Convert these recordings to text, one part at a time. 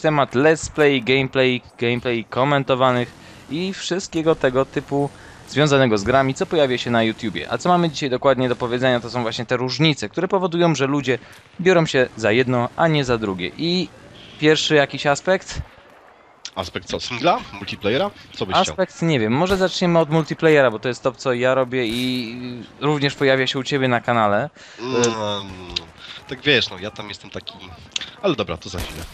temat let's play, gameplay, gameplay komentowanych i wszystkiego tego typu związanego z grami, co pojawia się na YouTubie. A co mamy dzisiaj dokładnie do powiedzenia, to są właśnie te różnice, które powodują, że ludzie biorą się za jedno, a nie za drugie. I pierwszy jakiś aspekt? Aspekt co? Singla? Multiplayera? Co byś chciał? Aspekt nie wiem, może zaczniemy od multiplayera, bo to jest to, co ja robię i również pojawia się u Ciebie na kanale. Mm, tak wiesz, no ja tam jestem taki... Ale dobra, to za chwilę.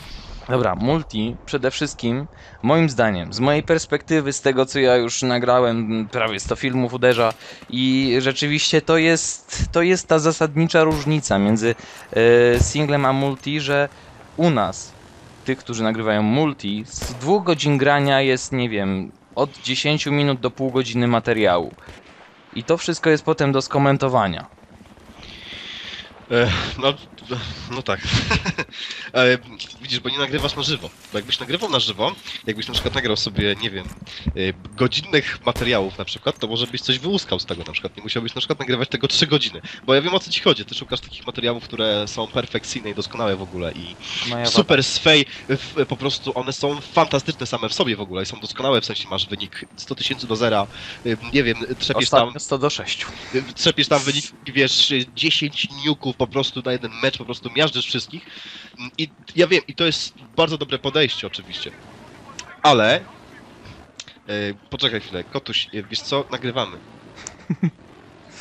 Dobra, multi przede wszystkim, moim zdaniem, z mojej perspektywy, z tego co ja już nagrałem, prawie 100 filmów uderza i rzeczywiście to jest, to jest ta zasadnicza różnica między e, singlem a multi, że u nas, tych, którzy nagrywają multi, z dwóch godzin grania jest, nie wiem, od 10 minut do pół godziny materiału. I to wszystko jest potem do skomentowania. E, no, no tak. e, widzisz, bo nie nagrywasz na żywo. Bo jakbyś nagrywał na żywo, jakbyś na przykład nagrał sobie, nie wiem, e, godzinnych materiałów na przykład, to może byś coś wyłuskał z tego na przykład. Nie musiałbyś na przykład nagrywać tego 3 godziny. Bo ja wiem o co ci chodzi. Ty szukasz takich materiałów, które są perfekcyjne i doskonałe w ogóle i Moja super swej, po prostu one są fantastyczne same w sobie w ogóle i są doskonałe, w sensie masz wynik 100 tysięcy do zera, y, nie wiem, trzepiesz tam, Ostatnio 100 do 6. y, trzepiesz tam wynik, wiesz, y, 10 niuków po prostu na jeden mecz, po prostu miażdżysz wszystkich i ja wiem, i to jest bardzo dobre podejście oczywiście, ale y, poczekaj chwilę, Kotuś, y, wiesz co, nagrywamy.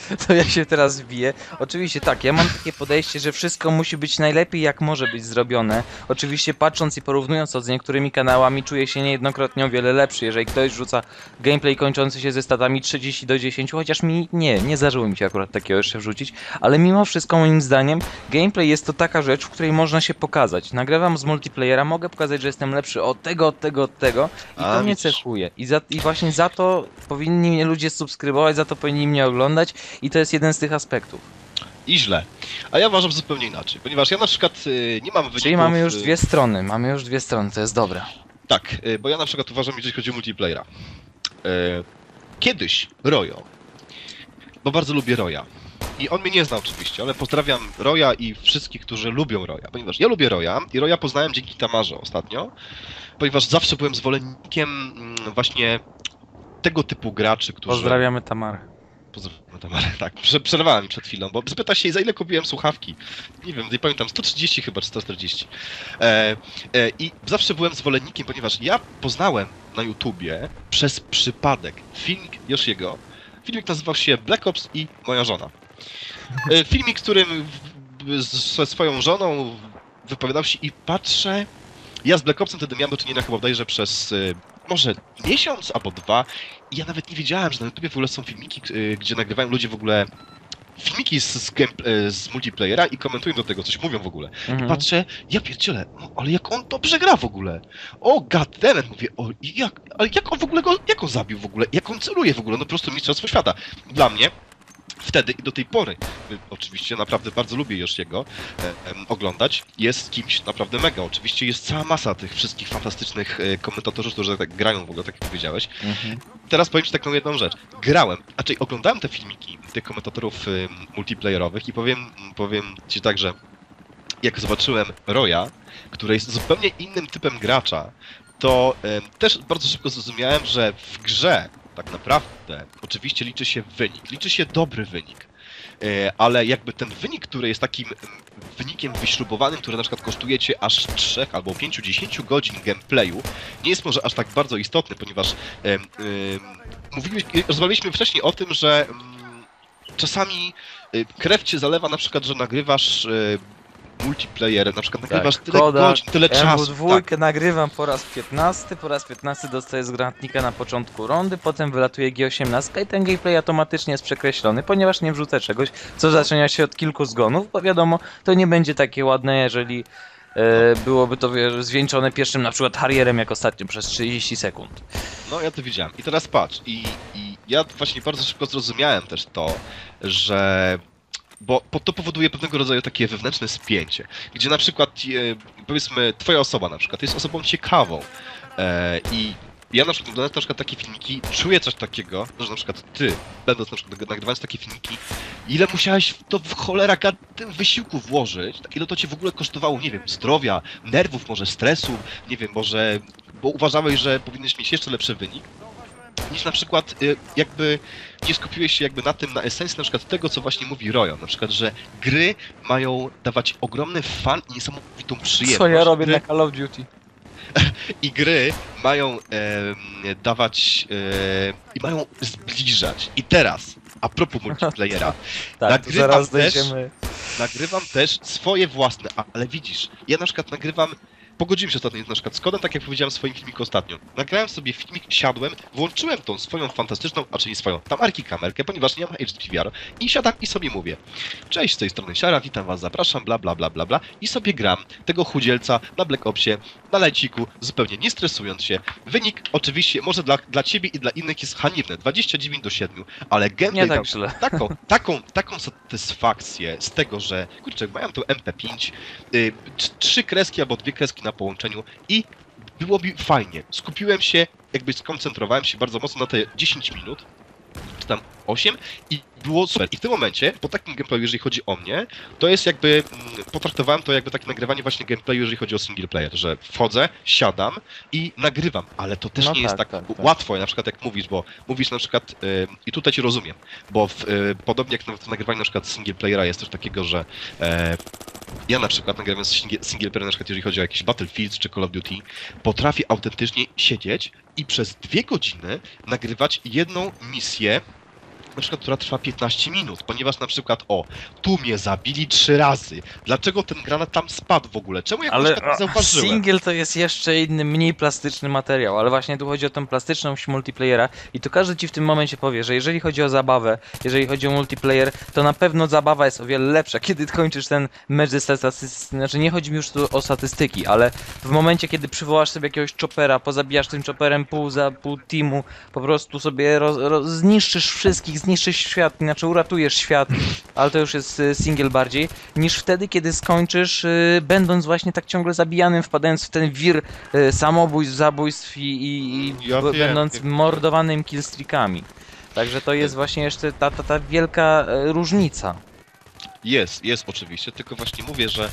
To ja się teraz wbiję. Oczywiście tak, ja mam takie podejście, że wszystko musi być najlepiej jak może być zrobione. Oczywiście patrząc i porównując to z niektórymi kanałami czuję się niejednokrotnie o wiele lepszy, jeżeli ktoś rzuca gameplay kończący się ze statami 30 do 10, chociaż mi nie, nie zdarzyło mi się akurat takiego jeszcze wrzucić, ale mimo wszystko moim zdaniem gameplay jest to taka rzecz, w której można się pokazać. Nagrywam z multiplayera, mogę pokazać, że jestem lepszy od tego, od tego, od tego i A, to mnie cechuje. I, za, I właśnie za to powinni mnie ludzie subskrybować, za to powinni mnie oglądać i to jest jeden z tych aspektów. I źle. A ja uważam zupełnie inaczej, ponieważ ja na przykład y, nie mam wyników... Czyli mamy już y, dwie strony, mamy już dwie strony, to jest dobre. Tak, y, bo ja na przykład uważam, jeżeli chodzi o multiplayera. Kiedyś Royo, bo bardzo lubię Roya. I on mnie nie zna oczywiście, ale pozdrawiam Roya i wszystkich, którzy lubią Roya, ponieważ ja lubię Roya i Roya poznałem dzięki Tamarze ostatnio, ponieważ zawsze byłem zwolennikiem mm, właśnie tego typu graczy, którzy... Pozdrawiamy Tamarę. Pozdrawiam Tamarę, tak. Prze- Przerwała mi przed chwilą, bo spyta się, za ile kupiłem słuchawki. Nie wiem, nie pamiętam, 130 chyba, czy 140. E, e, I zawsze byłem zwolennikiem, ponieważ ja poznałem na YouTubie przez przypadek filmik Yoshiego. Filmik nazywał się Black Ops i moja żona. E, filmik, którym ze swoją żoną wypowiadał się i patrzę... Ja z Black Opsem wtedy miałem do czynienia chyba bodajże przez y, może miesiąc albo dwa i ja nawet nie wiedziałem, że na YouTubie w ogóle są filmiki, y, gdzie nagrywają ludzie w ogóle filmiki z, z, y, z multiplayera i komentują do tego, coś mówią w ogóle. Mhm. Patrzę, ja pierdzielę, no, ale jak on dobrze gra w ogóle. O, goddammit, mówię, o, jak, ale jak on w ogóle go, jak on zabił w ogóle, jak on celuje w ogóle, no po prostu mistrzostwo świata. Dla mnie, wtedy i do tej pory, y, oczywiście naprawdę bardzo lubię Yoshiego e, em, oglądać, jest kimś naprawdę mega. Oczywiście jest cała masa tych wszystkich fantastycznych e, komentatorów, którzy tak grają w ogóle, tak jak powiedziałeś. Mhm. Teraz powiem Ci taką jedną rzecz. Grałem, raczej oglądałem te filmiki tych komentatorów ym, multiplayerowych i powiem, powiem Ci tak, że jak zobaczyłem Roya, który jest zupełnie innym typem gracza, to też bardzo szybko zrozumiałem, że w grze tak naprawdę oczywiście liczy się wynik, liczy się dobry wynik. E, Ale jakby ten wynik, który jest takim em, wynikiem wyśrubowanym, który na przykład kosztuje cię aż 3 albo 5-10 godzin gameplayu, nie jest może aż tak bardzo istotny, ponieważ mówiliśmy, rozmawialiśmy wcześniej o tym, że mm, czasami y, krew cię zalewa na przykład, że nagrywasz y, multiplayer, na przykład nagrywasz Tak, tyle Kodak, godzin, tyle czasu. Tak. dwójkę nagrywam po raz 15, po raz 15 dostaję z granatnika na początku rundy, potem wylatuje G18 i ten gameplay automatycznie jest przekreślony, ponieważ nie wrzucę czegoś, co zaczyna się od kilku zgonów, bo wiadomo, to nie będzie takie ładne, jeżeli e, byłoby to wiesz, zwieńczone pierwszym na przykład Harrierem jak ostatnio przez 30 sekund. No ja to widziałem. I teraz patrz, i, i ja właśnie bardzo szybko zrozumiałem też to, że bo, to powoduje pewnego rodzaju takie wewnętrzne spięcie, gdzie na przykład e, powiedzmy twoja osoba na przykład jest osobą ciekawą e, i ja na przykład oglądając na przykład takie filmiki, czuję coś takiego, że na przykład ty, będąc na przykład nagrywając takie filmiki, ile musiałeś to w cholera tym wysiłku włożyć, tak ile to cię w ogóle kosztowało, nie wiem, zdrowia, nerwów, może stresu, nie wiem, może, bo uważałeś, że powinieneś mieć jeszcze lepszy wynik, niż na przykład y, jakby nie skupiłeś się jakby na tym, na esencji na przykład tego, co właśnie mówi Royo, na przykład, że gry mają dawać ogromny fan i niesamowitą przyjemność. Co ja robię gry, na Call of Duty? I gry mają em, dawać e, i mają zbliżać. I teraz, a propos multiplayera, Tak, Nagrywam też. dojdziemy. nagrywam też swoje własne, ale widzisz, ja na przykład nagrywam, pogodziłem się ostatnio na przykład z kodem, tak jak powiedziałem w swoim filmiku ostatnio. Nagrałem sobie filmik, siadłem, włączyłem tą swoją fantastyczną, a czyli swoją tamarki kamerkę, ponieważ nie mam HDVR i siadam i sobie mówię Cześć, z tej strony Siara, witam was, zapraszam, bla bla bla bla bla i sobie gram tego chudzielca na Black Opsie, na leciku, zupełnie nie stresując się. Wynik oczywiście, może dla, dla ciebie i dla innych jest haniebny, 29 do 7, ale gameplay Nie tak źle. taką, taką, taką satysfakcję z tego, że kurczę, mają tu MP5, y, trz- trzy kreski albo dwie kreski na połączeniu i było mi fajnie. Skupiłem się, jakby skoncentrowałem się bardzo mocno na te 10 minut, czy tam 8 i było super. I w tym momencie, po takim gameplayu, jeżeli chodzi o mnie, to jest jakby, mm, potraktowałem to jakby takie nagrywanie właśnie gameplayu, jeżeli chodzi o single player, że wchodzę, siadam i nagrywam, ale to też No nie jest tak, tak, tak, tak. łatwo, na przykład jak mówisz, bo mówisz na przykład, y, i tutaj cię rozumiem, bo w, y, podobnie jak nawet w nagrywaniu na przykład single playera jest coś takiego, że e, ja na przykład nagrywając single, single player, na przykład jeżeli chodzi o jakiś Battlefield czy Call of Duty, potrafię autentycznie siedzieć i przez dwie godziny nagrywać jedną misję, na przykład, która trwa 15 minut, ponieważ na przykład, o, tu mnie zabili trzy razy. Dlaczego ten granat tam spadł w ogóle? Czemu ja Ale na przykład nie zauważyłem? single to jest jeszcze inny, mniej plastyczny materiał, ale właśnie tu chodzi o tą plastyczność multiplayera i tu każdy ci w tym momencie powie, że jeżeli chodzi o zabawę, jeżeli chodzi o multiplayer, to na pewno zabawa jest o wiele lepsza, kiedy kończysz ten mecz ze statystyki, znaczy nie chodzi mi już tu o statystyki, ale w momencie, kiedy przywołasz sobie jakiegoś chopera, pozabijasz tym chopperem pół za pół teamu, po prostu sobie roz, roz, zniszczysz wszystkich, zniszczysz świat, znaczy uratujesz świat, ale to już jest y, single bardziej, niż wtedy, kiedy skończysz, y, będąc właśnie tak ciągle zabijanym, wpadając w ten wir y, samobójstw, zabójstw i, i, i Ja będąc wiem. mordowanym killstreakami. Także to jest właśnie jeszcze ta, ta, ta wielka e, różnica. Jest, jest oczywiście, tylko właśnie mówię, że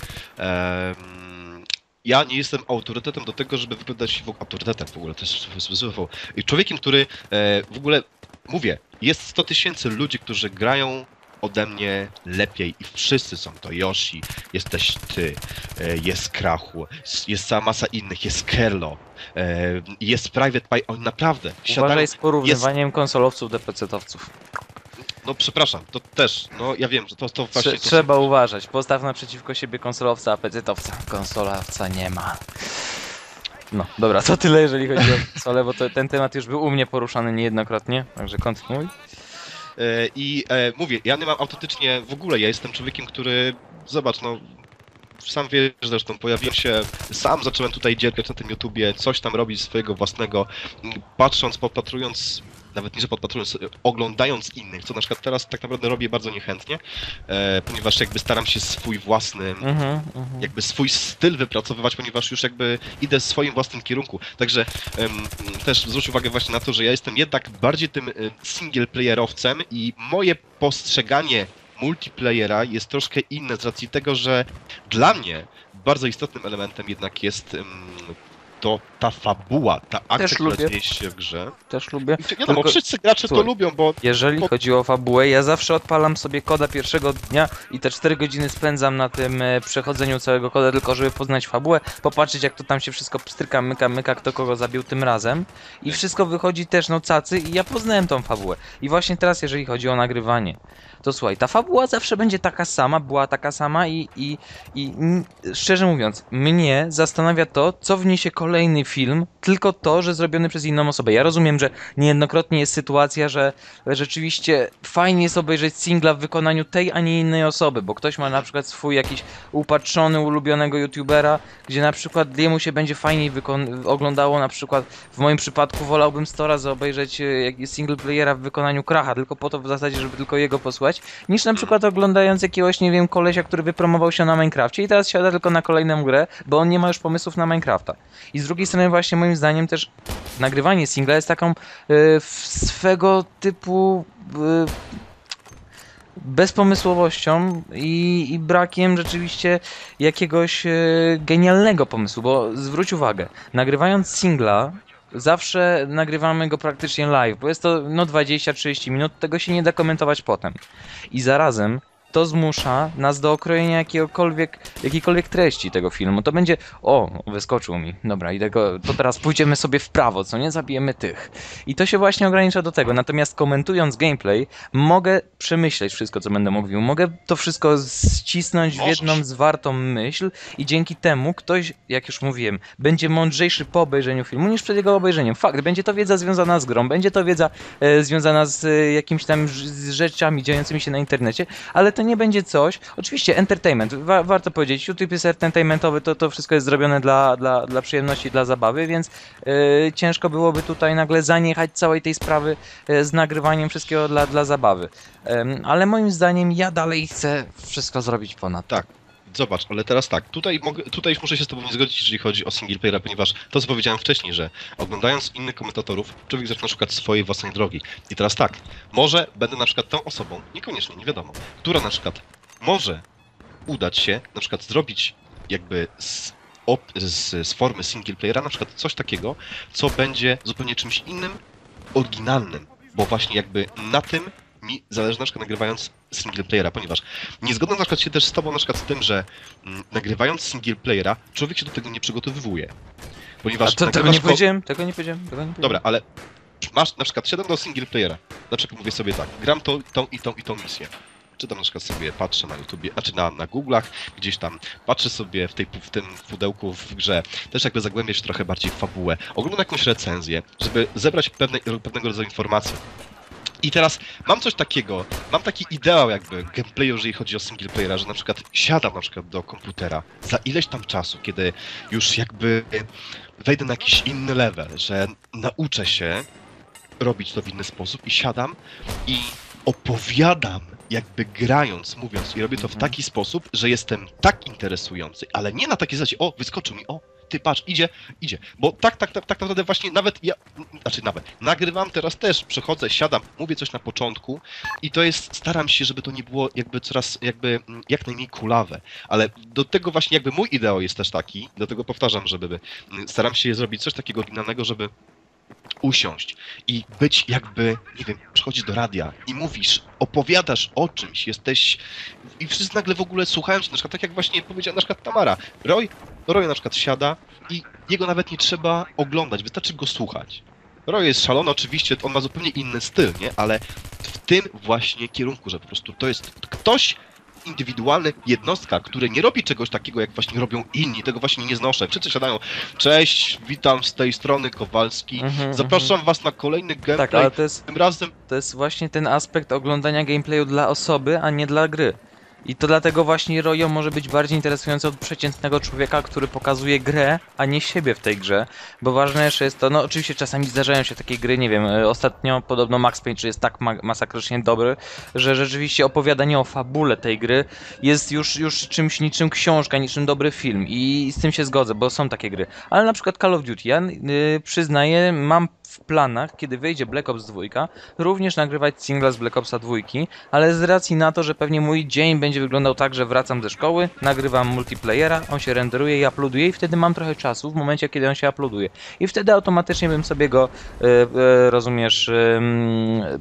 ja nie jestem autorytetem do tego, żeby wypowiadać się w ogóle, autorytetem w ogóle, to jest zły. I człowiekiem, który e, w ogóle, mówię, jest 100 tysięcy ludzi, którzy grają ode mnie lepiej i wszyscy są to Yoshi, jesteś ty, e, jest Krachu, jest cała masa innych, jest Kerlo, e, jest Private Pie, oni naprawdę siadają Uważaj z porównywaniem konsolowców do PC-towców. No przepraszam, to też, no ja wiem, że to, to właśnie... Trze- to, trzeba uważać. Postaw naprzeciwko siebie konsolowca, a PC-towca. Konsolowca nie ma. No, dobra, to tyle jeżeli chodzi o konsolę, bo to, ten temat już był u mnie poruszany niejednokrotnie, także kontynuuj. E, I e, mówię, ja nie mam autentycznie w ogóle, ja jestem człowiekiem, który, zobacz, no, sam wiesz zresztą, pojawiłem się, sam zacząłem tutaj dziergać na tym YouTubie, coś tam robić swojego własnego, patrząc, podpatrując, nawet podpatrując, e, oglądając innych, co na przykład teraz tak naprawdę robię bardzo niechętnie, e, ponieważ jakby staram się swój własny Mhm, mhm. jakby swój styl wypracowywać, ponieważ już jakby idę w swoim własnym kierunku. Także też zwróć uwagę właśnie na to, że ja jestem jednak bardziej tym single playerowcem i moje postrzeganie multiplayera jest troszkę inne z racji tego, że dla mnie bardzo istotnym elementem jednak jest to ta fabuła, ta dzieje się w grze. Też lubię. I wiadomo, Tylko- wszyscy gracze Słuchaj. to lubią, bo Jeżeli Po- chodzi o fabułę, ja zawsze odpalam sobie koda pierwszego dnia i te 4 godziny spędzam na tym e, przechodzeniu całego koda, tylko żeby poznać fabułę, popatrzeć jak to tam się wszystko pstryka, myka, myka, kto kogo zabił tym razem. I wszystko wychodzi też no cacy i ja poznałem tą fabułę. I właśnie teraz, jeżeli chodzi o nagrywanie, to słuchaj, ta fabuła zawsze będzie taka sama, była taka sama i, i, i szczerze mówiąc, mnie zastanawia to, co wniesie kolejny film, tylko to, że zrobiony przez inną osobę. Ja rozumiem, że niejednokrotnie jest sytuacja, że rzeczywiście fajnie jest obejrzeć singla w wykonaniu tej, a nie innej osoby, bo ktoś ma na przykład swój jakiś upatrzony, ulubionego youtubera, gdzie na przykład jemu się będzie fajniej oglądało, na przykład w moim przypadku wolałbym 100 razy obejrzeć e, single playera w wykonaniu Kracha, tylko po to w zasadzie, żeby tylko jego posłuchać, niż na przykład oglądając jakiegoś, nie wiem, kolesia, który wypromował się na Minecrafcie i teraz siada tylko na kolejną grę, bo on nie ma już pomysłów na Minecrafta. I z drugiej strony właśnie moim zdaniem też nagrywanie singla jest taką w- swego typu e, bezpomysłowością i, i brakiem rzeczywiście jakiegoś e, genialnego pomysłu, bo zwróć uwagę, nagrywając singla zawsze nagrywamy go praktycznie live, bo jest to no 20-30 minut, tego się nie da komentować potem. I zarazem to zmusza nas do okrojenia jakiegokolwiek, jakiejkolwiek treści tego filmu. To będzie, o, wyskoczył mi, dobra, idę go, to teraz pójdziemy sobie w prawo, co nie, zabijemy tych. I to się właśnie ogranicza do tego. Natomiast komentując gameplay, mogę przemyśleć wszystko, co będę mówił. Mogę to wszystko ścisnąć w jedną zwartą myśl i dzięki temu ktoś, jak już mówiłem, będzie mądrzejszy po obejrzeniu filmu niż przed jego obejrzeniem. Fakt, będzie to wiedza związana z grą, będzie to wiedza e, związana z e, jakimiś tam z rzeczami dziejącymi się na internecie, ale to nie będzie coś. Oczywiście, entertainment, wa warto powiedzieć, YouTube jest entertainmentowy, to, to wszystko jest zrobione dla, dla, dla przyjemności, dla zabawy, więc e, ciężko byłoby tutaj nagle zaniechać całej tej sprawy e, z nagrywaniem wszystkiego dla, dla zabawy. Em, ale moim zdaniem ja dalej chcę wszystko zrobić ponad. Tak. Zobacz, ale teraz tak, tutaj, mogę, tutaj już muszę się z Tobą zgodzić, jeżeli chodzi o single playera, ponieważ to, co powiedziałem wcześniej, że oglądając innych komentatorów, człowiek zaczyna szukać swojej własnej drogi. I teraz tak, może będę na przykład tą osobą, niekoniecznie, nie wiadomo, która na przykład może udać się, na przykład zrobić jakby z, op, z, z formy single playera, na przykład coś takiego, co będzie zupełnie czymś innym, oryginalnym, bo właśnie jakby na tym mi zależy na przykład nagrywając single playera, ponieważ nie zgodzę na przykład się też z tobą na przykład z tym, że mm, nagrywając single playera, człowiek się do tego nie przygotowywuje. A Ponieważ to, tego nie ko- powiedziałem, tego nie powiedziałem, tego nie powiedziałem. Dobra, ale masz na przykład siadam do single playera. Na przykład mówię sobie tak, gram to, tą i tą i tą misję. Czytam na przykład sobie, patrzę na YouTubie, znaczy na, na Google'ach, gdzieś tam, patrzę sobie w, tej, w tym pudełku w grze, też jakby zagłębiać trochę bardziej w fabułę, oglądam jakąś recenzję, żeby zebrać pewne, pewnego rodzaju informacje. I teraz mam coś takiego, mam taki ideał jakby gameplayu, jeżeli chodzi o single playera, że na przykład siadam na przykład do komputera za ileś tam czasu, kiedy już jakby wejdę na jakiś inny level, że nauczę się robić to w inny sposób i siadam i opowiadam jakby grając, mówiąc i robię to w Mhm. taki sposób, że jestem tak interesujący, ale nie na takiej zasadzie, o, wyskoczył mi, o, ty patrz, idzie, idzie, bo tak, tak, tak, tak naprawdę właśnie nawet ja, znaczy nawet, nagrywam teraz też, przechodzę, siadam, mówię coś na początku i to jest, staram się, żeby to nie było jakby coraz, jakby mm, jak najmniej kulawe, ale do tego właśnie jakby mój ideał jest też taki, dlatego powtarzam, żeby mm, staram się zrobić coś takiego oryginalnego, żeby usiąść i być jakby, nie wiem, przychodzisz do radia i mówisz, opowiadasz o czymś, jesteś i wszyscy nagle w ogóle słuchają cię, na przykład tak jak właśnie powiedziała na przykład Tamara, Roy, Roy na przykład siada i jego nawet nie trzeba oglądać, wystarczy go słuchać. Roy jest szalony, oczywiście, on ma zupełnie inny styl, nie? Ale w tym właśnie kierunku, że po prostu to jest ktoś indywidualny, jednostka, który nie robi czegoś takiego, jak właśnie robią inni, tego właśnie nie znoszę. Wszyscy siadają, cześć, witam z tej strony Kowalski, Mhm, zapraszam was na kolejny gameplay, Tak, ale to jest, tym razem to jest właśnie ten aspekt oglądania gameplayu dla osoby, a nie dla gry. I to dlatego właśnie Royo może być bardziej interesujący od przeciętnego człowieka, który pokazuje grę, a nie siebie w tej grze. Bo ważne jeszcze jest to, no oczywiście czasami zdarzają się takie gry, nie wiem, e, ostatnio podobno Max Payne jest tak ma masakrycznie dobry, że rzeczywiście opowiadanie o fabule tej gry jest już, już czymś niczym książka, niczym dobry film. I z tym się zgodzę, bo są takie gry. Ale na przykład Call of Duty, ja y, przyznaję, mam w planach, kiedy wyjdzie Black Ops 2, również nagrywać singla z Black Opsa 2, ale z racji na to, że pewnie mój dzień będzie wyglądał tak, że wracam ze szkoły, nagrywam multiplayera, on się renderuje i uploaduje i wtedy mam trochę czasu w momencie, kiedy on się uploaduje. I wtedy automatycznie bym sobie go, e, e, rozumiesz,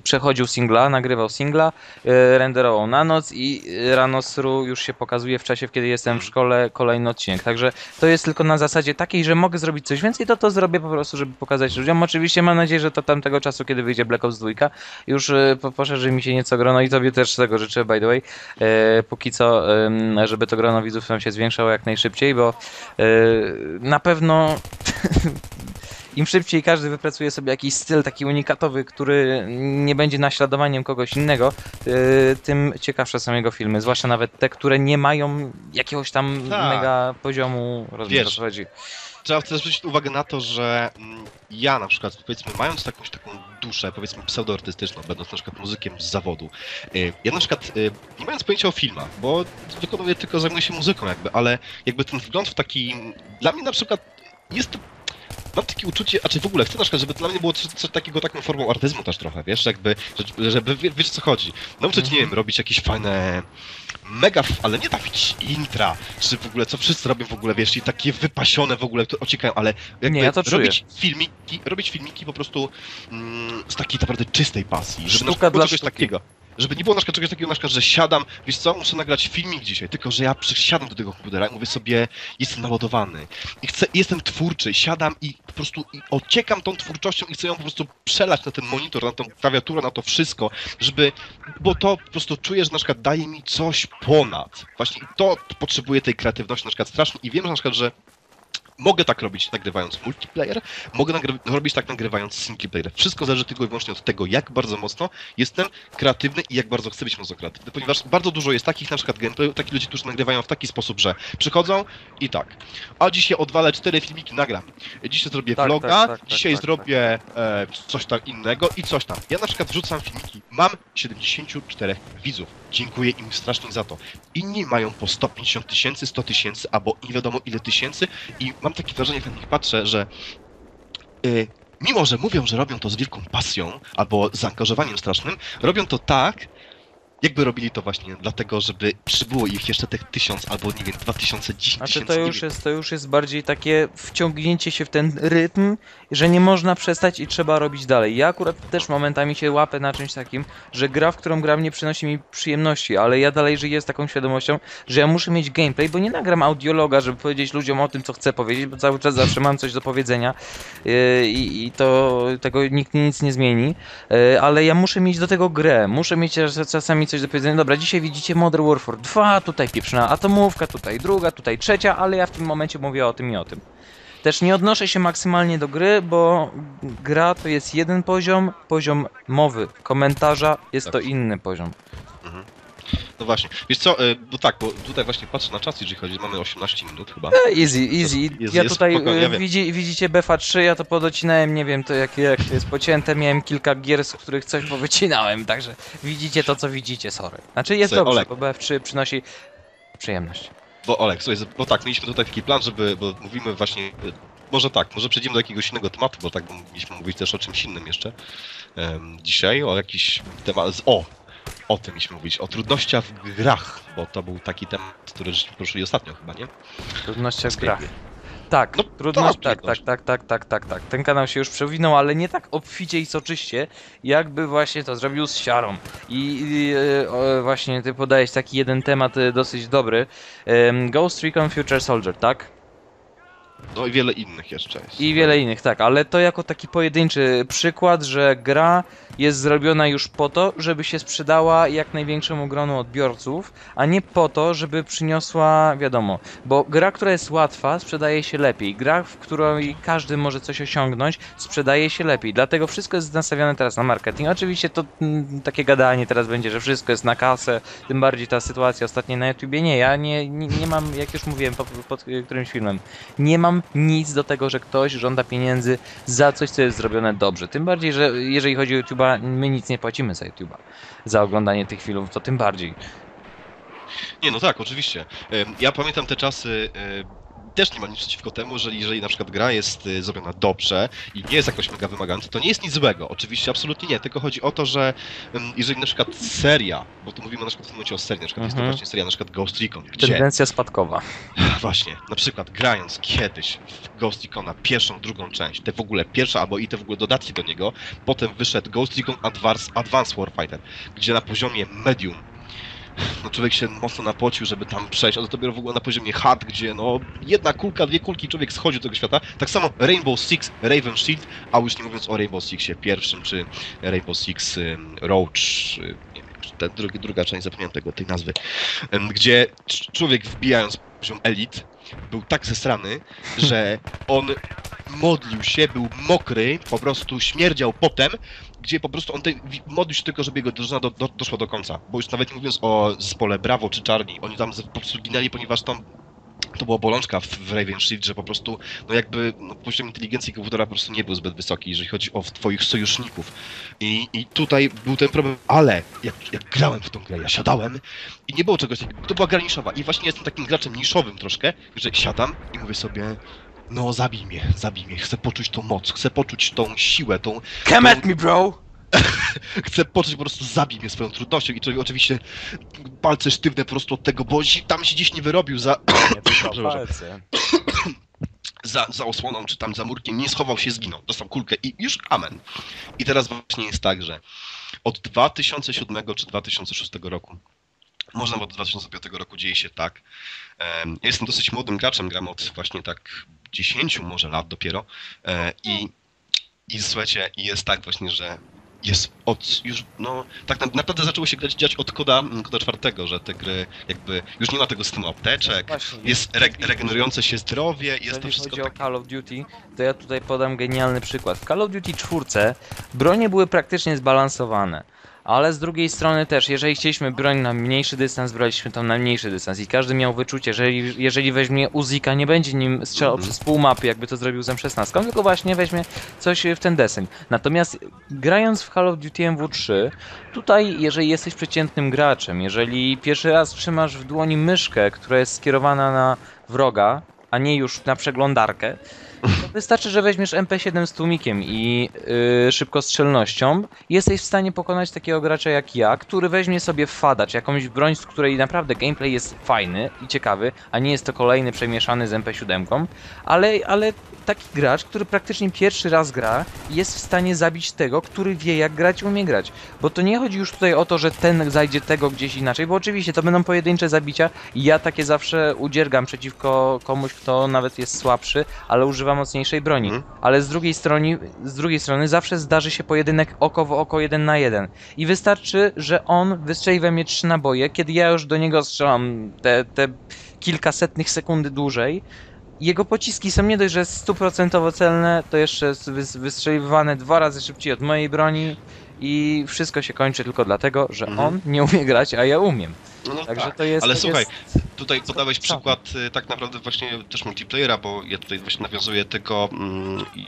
przechodził singla, nagrywał singla, e, renderował na noc i rano sru już się pokazuje w czasie, kiedy jestem w szkole kolejny odcinek. Także to jest tylko na zasadzie takiej, że mogę zrobić coś więcej, to to zrobię po prostu, żeby pokazać ludziom. Oczywiście mam nadzieję, że to tamtego czasu, kiedy wyjdzie Black Ops 2, już e, po- poszerzy mi się nieco grono i tobie też tego życzę, by the way. E, póki co, żeby to grono widzów nam się zwiększało jak najszybciej, bo e, na pewno im szybciej każdy wypracuje sobie jakiś styl taki unikatowy, który nie będzie naśladowaniem kogoś innego, tym ciekawsze są jego filmy, zwłaszcza nawet te, które nie mają jakiegoś tam Tak. mega poziomu, rozumiesz Wiesz, o co chodzi. Trzeba też zwrócić uwagę na to, że mm, ja na przykład, powiedzmy, mając jakąś taką duszę, powiedzmy, pseudoartystyczną, będąc na przykład muzykiem z zawodu, y, ja na przykład, y, nie mając pojęcia o filmach, bo wykonuję tylko, zajmuję się muzyką jakby, ale jakby ten wgląd w taki, dla mnie na przykład jest to mam takie uczucie, a czy w ogóle chcę na przykład, żeby dla mnie było coś, coś takiego taką formą artyzmu też trochę, wiesz, jakby, że- żeby, wie- wiesz co chodzi. Nauczyć, nie wiem, robić jakieś fajne, mega, ale nie jakieś intra, czy w ogóle, co wszyscy robią w ogóle, wiesz, i takie wypasione w ogóle, które ociekają, ale jakby Nie, ja to czuję. robić filmiki, robić filmiki po prostu mm, z takiej naprawdę czystej pasji, żeby Sztuka na przykład było dla czegoś sztuki. takiego. Żeby nie było na przykład czegoś takiego, na przykład, że siadam, wiesz co, muszę nagrać filmik dzisiaj, tylko że ja przysiadam do tego komputera i mówię sobie, jestem naładowany i chcę, jestem twórczy, siadam i po prostu i ociekam tą twórczością i chcę ją po prostu przelać na ten monitor, na tą klawiaturę, na to wszystko, żeby, bo to po prostu czuję, że na przykład daje mi coś ponad. Właśnie to potrzebuje tej kreatywności na przykład strasznie i wiem że na przykład, że Mogę tak robić nagrywając multiplayer, mogę nagry- robić tak nagrywając single player. Wszystko zależy tylko i wyłącznie od tego, jak bardzo mocno jestem kreatywny i jak bardzo chcę być mocno kreatywny, ponieważ bardzo dużo jest takich na przykład gameplay, takich ludzi, którzy nagrywają w taki sposób, że przychodzą i tak. A dzisiaj odwalę cztery filmiki, nagram. Dzisiaj zrobię Tak, vloga, tak, tak, tak, dzisiaj tak, zrobię e, coś tam innego i coś tam. Ja na przykład wrzucam filmiki, mam 74 widzów. Dziękuję im strasznie za to. Inni mają po 150 tysięcy, 100 tysięcy, albo nie wiadomo ile tysięcy i mam takie wrażenie, jak na nich patrzę, że y, mimo, że mówią, że robią to z wielką pasją albo zaangażowaniem strasznym, robią to tak, jakby robili to właśnie dlatego, żeby przybyło ich jeszcze tych tysiąc albo nie wiem, dwa tysiące, dziesięć Znaczy tysięcy. to już jest, to już jest bardziej takie wciągnięcie się w ten rytm, że nie można przestać i trzeba robić dalej. Ja akurat też momentami się łapę na czymś takim, że gra, w którą gram nie przynosi mi przyjemności, ale ja dalej żyję z taką świadomością, że ja muszę mieć gameplay, bo nie nagram audiologa, żeby powiedzieć ludziom o tym, co chcę powiedzieć, bo cały czas zawsze mam coś do powiedzenia yy, i, i to tego nikt nic nie zmieni, yy, ale ja muszę mieć do tego grę, muszę mieć czas- czasami coś do powiedzenia. Dobra, dzisiaj widzicie Modern Warfare 2, tutaj pieprzna atomówka, tutaj druga, tutaj trzecia, ale ja w tym momencie mówię o tym i o tym. Też nie odnoszę się maksymalnie do gry, bo gra to jest jeden poziom, poziom mowy, komentarza jest Tak. to inny poziom. No właśnie. Wiesz co, y, bo tak, bo tutaj właśnie patrzę na czas, jeżeli chodzi, mamy 18 minut chyba. E, Easy, easy. Jest- ja jest tutaj e, ja wiem. widzi, widzicie Befa 3, ja to podocinałem, nie wiem to jak, jak to jest pocięte, miałem kilka gier, z których coś powycinałem, także widzicie to co widzicie, sorry. Znaczy jest Słuchaj, dobrze, Olek. bo BF3 przynosi przyjemność. Bo Olek, słuchaj, bo tak, mieliśmy tutaj taki plan, żeby, bo mówimy właśnie, y, może tak, może przejdziemy do jakiegoś innego tematu, bo tak bo mieliśmy mówić też o czymś innym jeszcze em, dzisiaj, o jakiś temat, z- o, o tym mieliśmy mówić, o trudnościach w grach, bo to był taki temat, który żeśmy poruszyli ostatnio chyba, nie? Trudnościach w grach. Tak, no, trudność, tak, tak, tak, tak, tak, tak, tak. Ten kanał się już przewinął, ale nie tak obficie i soczyście, jakby właśnie to zrobił z siarą. I, właśnie ty podajesz taki jeden temat e, dosyć dobry. E, Ghost Recon Future Soldier, tak? No i wiele innych jeszcze jest. I wiele innych, tak, ale to jako taki pojedynczy przykład, że gra jest zrobiona już po to, żeby się sprzedała jak największemu gronu odbiorców, a nie po to, żeby przyniosła, wiadomo, bo gra, która jest łatwa, sprzedaje się lepiej. Gra, w której każdy może coś osiągnąć, sprzedaje się lepiej. Dlatego wszystko jest nastawione teraz na marketing. Oczywiście to mm, takie gadanie teraz będzie, że wszystko jest na kasę, tym bardziej ta sytuacja ostatnio na YouTubie. Nie, ja nie, nie, nie mam, jak już mówiłem pod, pod którymś filmem, nie mam nic do tego, że ktoś żąda pieniędzy za coś, co jest zrobione dobrze. Tym bardziej, że jeżeli chodzi o YouTube'a, my nic nie płacimy za YouTube'a. Za oglądanie tych filmów, to tym bardziej. Nie, no tak, oczywiście. Ja pamiętam te czasy. Też nie mam nic przeciwko temu, jeżeli, jeżeli na przykład gra jest e, zrobiona dobrze i nie jest jakoś mega wymagająca, to nie jest nic złego. Oczywiście, absolutnie nie. Tylko chodzi o to, że em, jeżeli na przykład seria, bo tu mówimy na przykład w tym momencie o serii, na przykład jest to Mhm. właśnie seria na przykład Ghost Recon, gdzie Tendencja spadkowa. właśnie, na przykład grając kiedyś w Ghost Recona pierwszą, drugą część, te w ogóle pierwsza albo i te w ogóle dodatki do niego, potem wyszedł Ghost Recon Advance, Advanced Warfighter, gdzie na poziomie medium no człowiek się mocno napocił, żeby tam przejść, a to dopiero w ogóle na poziomie hard, gdzie no jedna kulka, dwie kulki, człowiek schodzi do tego świata. Tak samo Rainbow Six, Raven Shield, a już nie mówiąc o Rainbow Sixie pierwszym, czy Rainbow Six Roach, nie wiem, ta druga część, zapomniałem tego, tej nazwy, gdzie cz- człowiek wbijając poziom elit, był tak zesrany, że on modlił się, był mokry, po prostu śmierdział potem, gdzie po prostu on te, modlił się tylko, żeby jego drużyna do, do, doszła do końca. Bo już nawet mówiąc o zespole Bravo czy Czarni, oni tam po prostu ginęli, ponieważ tam to była bolączka w, Raven Shield, że po prostu, no jakby no, poziom inteligencji komputera po prostu nie był zbyt wysoki, jeżeli chodzi o twoich sojuszników. I, I tutaj był ten problem, ale jak, jak grałem w tą grę, ja siadałem i nie było czegoś takiego, to była gra niszowa i właśnie jestem takim graczem niszowym troszkę, że siadam i mówię sobie, no zabij mnie, zabij mnie, chcę poczuć tą moc, chcę poczuć tą siłę, tą, Come at me, bro! chcę poczuć po prostu zabij mnie swoją trudnością i człowiek oczywiście palce sztywne po prostu od tego, bo tam się gdzieś nie wyrobił za, Nie palce. za, za osłoną, czy tam za murkiem, nie schował się, zginął, dostał kulkę i już amen. I teraz właśnie jest tak, że od 2007 czy 2006 roku, może nawet od 2005 roku dzieje się tak. Ja jestem dosyć młodym graczem, gram od właśnie tak 10 może lat dopiero e, i, i słuchajcie, i jest tak właśnie, że jest od już, no, tak na- naprawdę zaczęło się grać dziać od koda, koda czwartego, że te gry jakby, już nie ma tego systemu apteczek, Właśnie, jest re regenerujące się zdrowie, jest to Jeżeli wszystko chodzi o takie... Call of Duty, to ja tutaj podam genialny przykład. W Call of Duty 4 bronie były praktycznie zbalansowane. Ale z drugiej strony też, jeżeli chcieliśmy broń na mniejszy dystans, braliśmy tam na mniejszy dystans i każdy miał wyczucie, że jeżeli, jeżeli weźmie Uzika, nie będzie nim strzelał Mhm. przez pół mapy, jakby to zrobił z M16, tylko właśnie weźmie coś w ten deseń. Natomiast grając w Call of Duty MW3, tutaj jeżeli jesteś przeciętnym graczem, jeżeli pierwszy raz trzymasz w dłoni myszkę, która jest skierowana na wroga, a nie już na przeglądarkę, wystarczy, że weźmiesz MP7 z tłumikiem i yy, szybkostrzelnością jesteś w stanie pokonać takiego gracza jak ja, który weźmie sobie fadacz, jakąś broń, z której naprawdę gameplay jest fajny i ciekawy, a nie jest to kolejny przemieszany z MP7, ale, ale taki gracz, który praktycznie pierwszy raz gra, jest w stanie zabić tego, który wie jak grać i umie grać. Bo to nie chodzi już tutaj o to, że ten zajdzie tego gdzieś inaczej, bo oczywiście to będą pojedyncze zabicia i ja takie zawsze udziergam przeciwko komuś, kto nawet jest słabszy, ale używa mocniejszej broni. Mhm. Ale z drugiej, strony, z drugiej strony zawsze zdarzy się pojedynek oko w oko, jeden na jeden. I wystarczy, że on wystrzeli we mnie trzy naboje, kiedy ja już do niego strzelam te, te kilkasetnych sekundy dłużej. Jego pociski są nie dość, że stuprocentowo celne, to jeszcze wystrzeliwane dwa razy szybciej od mojej broni i wszystko się kończy tylko dlatego, że Mhm. on nie umie grać, a ja umiem. No, no Także tak. to jest. Ale to słuchaj, jest... Tutaj podałeś przykład y, tak naprawdę właśnie też multiplayera, bo ja tutaj właśnie nawiązuję tylko mm, i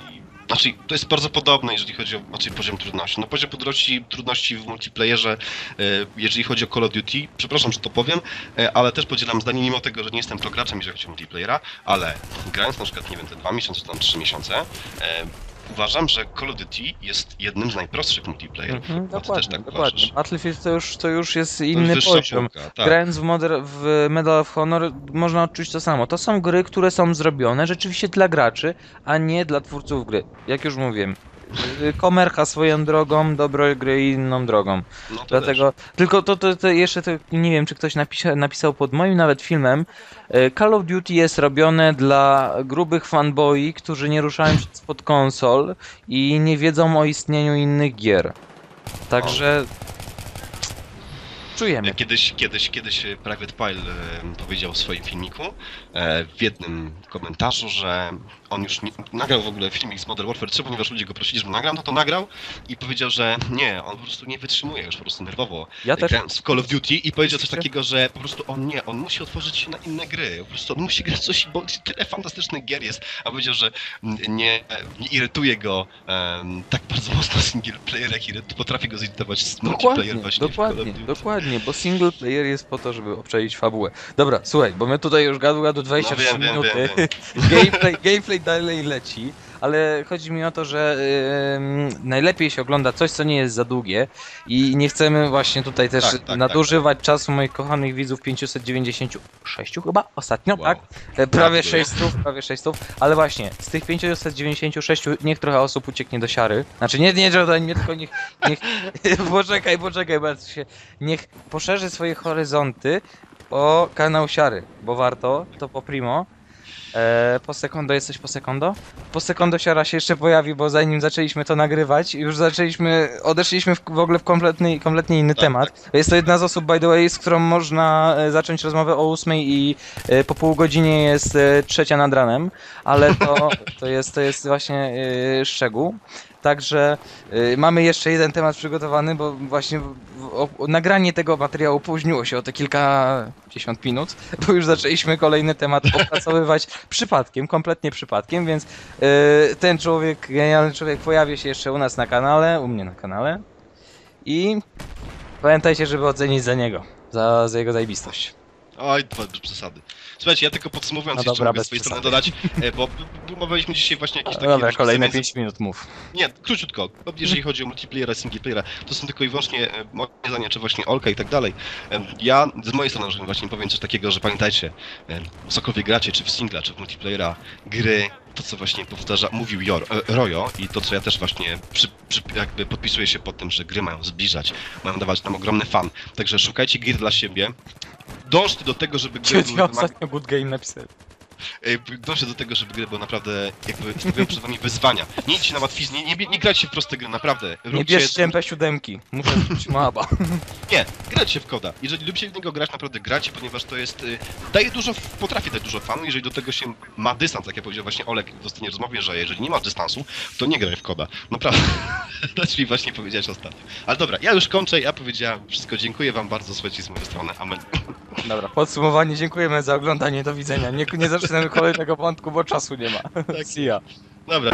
znaczy to jest bardzo podobne, jeżeli chodzi o znaczy, poziom trudności. No poziom trudności, trudności w multiplayerze, y, jeżeli chodzi o Call of Duty, przepraszam, że to powiem, y, ale też podzielam zdanie, mimo tego, że nie jestem prograczem, jeżeli chodzi o multiplayera, ale grając na przykład, nie wiem, te dwa miesiące, czy tam trzy miesiące, uważam, że Call of Duty jest jednym z najprostszych multiplayerów. Mhm, Bo ty dokładnie, też tak dokładnie. uważasz. Battlefield to już, to już jest To inny wyższa poziom. półka, tak. Grając w, Modern, w Medal of Honor można odczuć to samo. To są gry, które są zrobione rzeczywiście dla graczy, a nie dla twórców gry. Jak już mówiłem. Y, Komercha swoją drogą, dobre gry inną drogą. No Dlatego, tylko to, to, to jeszcze to, nie wiem, czy ktoś napisze, napisał pod moim nawet filmem. e, Call of Duty jest robione dla grubych fanboi, którzy nie ruszają się spod konsol i nie wiedzą o istnieniu innych gier. Także czujemy. Kiedyś, kiedyś, kiedyś e, Private Pile powiedział w swoim filmiku e, w jednym komentarzu, że on już nie, nagrał w ogóle filmik z Modern Warfare 3, ponieważ ludzie go prosili, żeby nagrał, no to nagrał i powiedział, że nie, on po prostu nie wytrzymuje już po prostu nerwowo Ja też. grając w Call of Duty i powiedział coś takiego, że po prostu on nie, on musi otworzyć się na inne gry, po prostu on musi grać coś, bo tyle fantastycznych gier jest, a powiedział, że nie, nie irytuje go em, tak bardzo mocno single player, jak iryt, potrafi go zirytować z multiplayer Dokładnie, właśnie dokładnie, dokładnie, bo single player jest po to, żeby obczaić fabułę. Dobra, słuchaj, bo my tutaj już gadu gadu 23 No wiem, wiem, minuty, wiem, gameplay, gameplay dalej leci, ale chodzi mi o to, że ym, najlepiej się ogląda coś, co nie jest za długie i nie chcemy właśnie tutaj też Tak, tak, nadużywać czasu moich kochanych widzów 596 chyba ostatnio, Wow. tak? E, Prawie Gratuluję. 600, prawie 600, ale właśnie z tych 596 niech trochę osób ucieknie do siary. Znaczy nie, nie, że nie tylko niech, niech poczekaj, poczekaj, bardzo się, niech poszerzy swoje horyzonty o kanał siary, bo warto, to po primo. E, po sekondo jesteś po sekondo? Po sekondo siara się jeszcze pojawi, bo zanim zaczęliśmy to nagrywać, już zaczęliśmy, odeszliśmy w, w ogóle w kompletny, kompletnie inny Tak, temat. Jest to jedna z osób, by the way, z którą można e, zacząć rozmowę o ósmej i e, po pół godzinie jest e, trzecia nad ranem, ale to, to, jest, to jest właśnie e, szczegół. Także y, mamy jeszcze jeden temat przygotowany, bo właśnie w, o, o, nagranie tego materiału opóźniło się o te kilkadziesiąt minut, bo już zaczęliśmy kolejny temat opracowywać przypadkiem, kompletnie przypadkiem, więc y, ten człowiek, genialny człowiek pojawi się jeszcze u nas na kanale, u mnie na kanale i pamiętajcie, żeby ocenić za niego, za, za jego zajebistość. Oj, to bez przesady. Słuchajcie, ja tylko podsumowując No jeszcze dobra, mogę swojej strony dodać, e, bo omawialiśmy dzisiaj właśnie jakieś takie... Dobra, kolejne między- 5 minut mów. Nie, króciutko. No, Jeżeli chodzi o multiplayera, singleplayera, to są tylko i wyłącznie e, moje zdania, czy właśnie Olka i tak dalej. E, Ja z mojej strony że właśnie powiem coś takiego, że pamiętajcie, cokolwiek gracie, czy w singla, czy w multiplayera, gry, to co właśnie powtarza, mówił Jor, e, Rojo i to co ja też właśnie przy, przy, jakby podpisuję się pod tym, że gry mają zbliżać, mają dawać nam ogromny fan. Także szukajcie gier dla siebie. Dążcie do tego, żeby gry były wyma- ostatnio good game napisałem. Dążę do tego, żeby gry były naprawdę, jakby stawiają przed wami wyzwania. Nie idźcie na łatwizny, nie, nie, nie grajcie w proste gry, naprawdę. Nie Róbcie- bierzcie MP7. Muszę być maba. Nie, grajcie w koda. Jeżeli lubicie w niego grać, naprawdę gracie, ponieważ to jest, y, daje dużo, potrafi dać dużo fanu, jeżeli do tego się ma dystans, jak ja powiedział właśnie Olek w ostatniej rozmowie, że jeżeli nie masz dystansu, to nie graj w koda. Naprawdę. Dać mi właśnie powiedziałeś ostatnio. Ale dobra, ja już kończę, ja powiedziałem wszystko, dziękuję wam bardzo, słuchajcie z mojej strony, amen. Dobra, podsumowanie. Dziękujemy za oglądanie. Do widzenia. Nie, nie zaczynamy kolejnego wątku, bo czasu nie ma. See ya. Dobra.